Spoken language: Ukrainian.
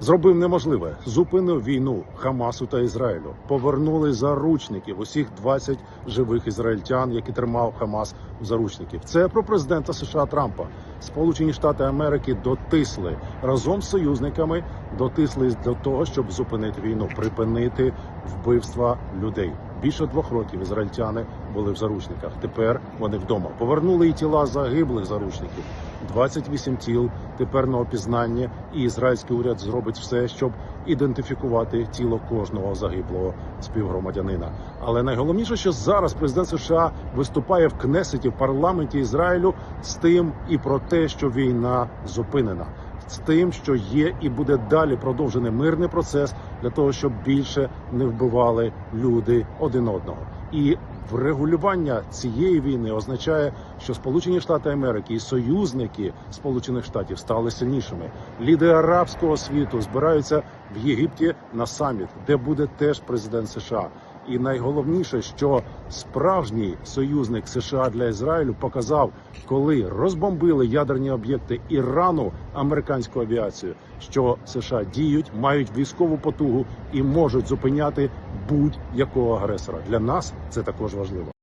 Зробив неможливе, зупинив війну Хамасу та Ізраїлю. Повернули заручників усіх 20 живих ізраїльтян, які тримав Хамас у заручників. Це про президента США Трампа. Сполучені Штати Америки дотисли разом з союзниками, дотисли до того, щоб зупинити війну, припинити вбивства людей. Більше двох років ізраїльтяни були в заручниках. Тепер вони вдома. Повернули і тіла загиблих заручників. 28 тіл тепер на опізнання, і ізраїльський уряд зробить все, щоб ідентифікувати тіло кожного загиблого співгромадянина. Але найголовніше, що зараз президент США виступає в Кнесеті в парламенті Ізраїлю з тим і про те, що війна зупинена. З тим, що є і буде далі продовжений мирний процес для того, щоб більше не вбивали люди один одного. І врегулювання цієї війни означає, що Сполучені Штати Америки і союзники Сполучених Штатів стали сильнішими. Лідери арабського світу збираються в Єгипті на саміт, де буде теж президент США. І найголовніше, що справжній союзник США для Ізраїлю показав, коли розбомбили ядерні об'єкти Ірану американську авіацію, що США діють, мають військову потугу і можуть зупиняти будь-якого агресора. Для нас це також важливо.